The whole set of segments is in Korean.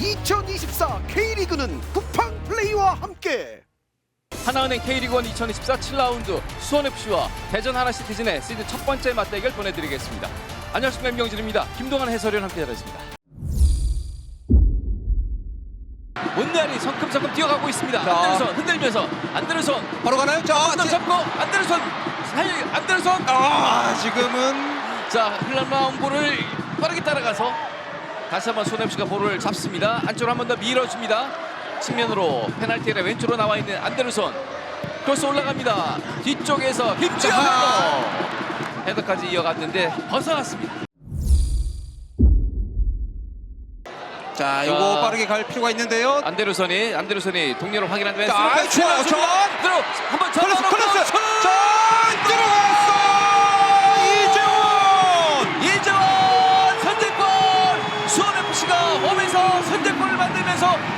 2024 K리그는 쿠팡 플레이와 함께 하나은행 K리그1 2024 7라운드 수원FC와 대전 하나시티즌의 시즌 첫 번째 맞대결 보내드리겠습니다. 안녕하십니까 임경진입니다. 김동환 해설위원 함께 하겠습니다. 문날이 성큼성큼 뛰어가고 있습니다. 자. 안데르손 흔들면서 안데르손 바로 가나요? 자, 한번 지- 잡고 안데르손 살리 안데르손 아, 지금은 자 흘러나온 볼을 빠르게 따라가서 다시 한번 손FC가 볼을 잡습니다. 안쪽으로 한 번 더 밀어줍니다. 측면으로 페널티에 왼쪽으로 나와 있는 안데르손 크로스 올라갑니다. 뒤쪽에서. 헤더 헤더까지 이어갔는데 벗어났습니다. 자, 이거 자. 빠르게 갈 필요가 있는데요. 안데르손이 안데르손이 동료를 확인한 다음에 자. 좋아. 들어 한번 클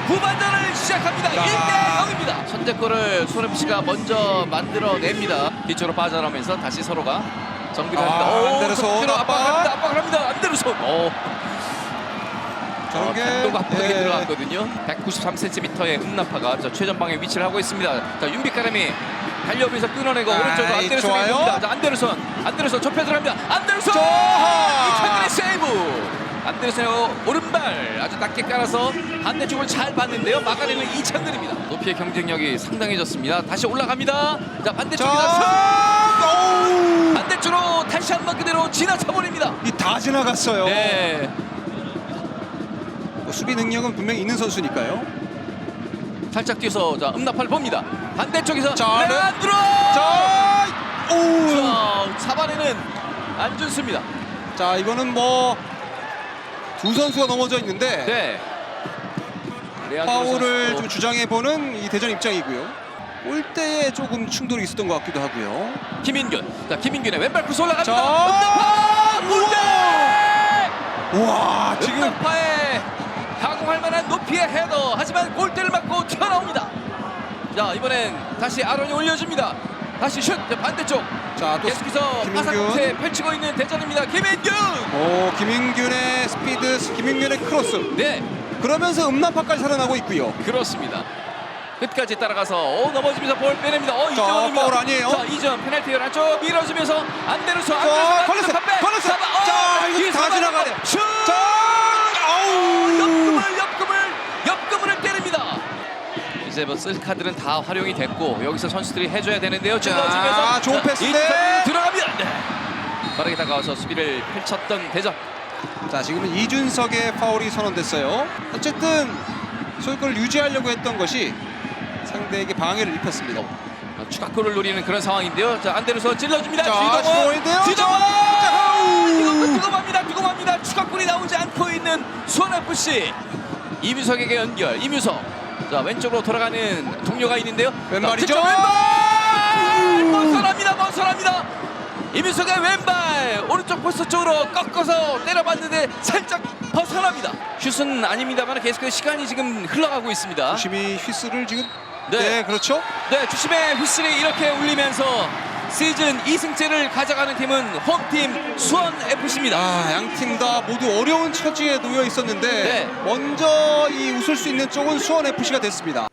후반전을 시작합니다. 자. 1대 0입니다. 선제골을 수원 FC가 먼저 만들어냅니다. 뒤쪽으로 빠져나오면서 다시 서로가 정비를 아, 합니다. 오, 안데르손 압박. 압박을 합니다. 압박을 합니다. 안데르손. 오, 저런 게도 압박하게 예. 들어갔거든요. 193cm의 음나파가 저 최전방에 위치를 하고 있습니다. 자 윤빛가람이 달려오면서 끊어내고 아이, 오른쪽으로 안데르손이. 자 안데르손, 안데르손 좁혀 들어갑니다. 안데르손! 좋아. 이창근의 세이브! 안데르손의 오른발 아주 낮게 깔아서 반대쪽을 잘 봤는데요. 막아내는 이창근입니다. 높이의 경쟁력이 상당해졌습니다. 다시 올라갑니다. 자 오우! 반대쪽으로 다시 한 번 그대로 지나쳐 버립니다. 이 다 지나갔어요. 네. 뭐 수비 능력은 분명히 있는 선수니까요. 살짝 뛰어서 자 음나파를 봅니다. 반대쪽에서 자, 네. 레안드로! 자, 오! 자, 잡아내는 안준수입니다. 자, 이거는 뭐 두 선수가 넘어져 있는데 네. 파울을. 좀 주장해 보는 이 대전 입장이고요. 골대에 조금 충돌이 있었던 것 같기도 하고요. 김인균. 자, 김인균의 왼발 크로스 올라갑니다. 자! 골대! 와, 지금 음나파에 가공할 만한 높이의 헤더. 하지만 골대를 맞고 튀어나옵니다. 자, 이번엔 다시 아론이 올려줍니다. 다시 슛 자, 반대쪽. 자, 또 계속해서 김인균. 파상세 펼치고 있는 대전입니다. 김인균. 오, 김인균의 스피드, 김인균의 크로스. 네, 그러면서 음란파까지 살아나고 있고요. 그렇습니다. 끝까지 따라가서 오, 넘어지면서 볼 빼냅니다. 어, 자, 이정입니다. 파울 아니에요? 자, 이정 페널티 안쪽 밀어주면서 안데르손 자, 안데르손 걸렸어. 걸렸어. 어, 자, 이거 다 지나가네. 슛! 자, 아우! 옆금을 옆금을 옆금을 때립니다. 이제 뭐 쓸 카드는 다 활용이 됐고 여기서 선수들이 해줘야 되는데요. 찔러주면서 좋은 패스인데. 들어갑니다. 네. 빠르게 다가와서 수비를 펼쳤던 대전. 자, 지금은 이준석의 파울이 선언됐어요. 어쨌든 소유권을 유지하려고 했던 것이 상대에게 방해를 입혔습니다. 어, 추가골을 노리는 그런 상황인데요. 자 안데르손 찔러줍니다. 자, 지동원. 지동원. 이것도 뜨거합니다. 뜨거합니다. 추가골이 나오지 않고 있는 수원 FC. 이뮤석에게 연결. 이뮤석. 자 왼쪽으로 돌아가는 동료가 있는데요. 왼발이죠? 자, 왼발. 벗어납니다. 벗어납니다. 이뮤석의 왼발 오른쪽 포스트 쪽으로 꺾어서 때려봤는데 살짝 벗어납니다. 슛은 아닙니다만 계속해서 시간이 지금 흘러가고 있습니다. 조심히 휘스를 지금 네. 네, 그렇죠. 네, 주심의 휘슬이 이렇게 울리면서 시즌 2승째를 가져가는 팀은 홈팀 수원 FC입니다. 아, 양팀 다 모두 어려운 처지에 놓여 있었는데 네. 먼저 이 웃을 수 있는 쪽은 수원 FC가 됐습니다.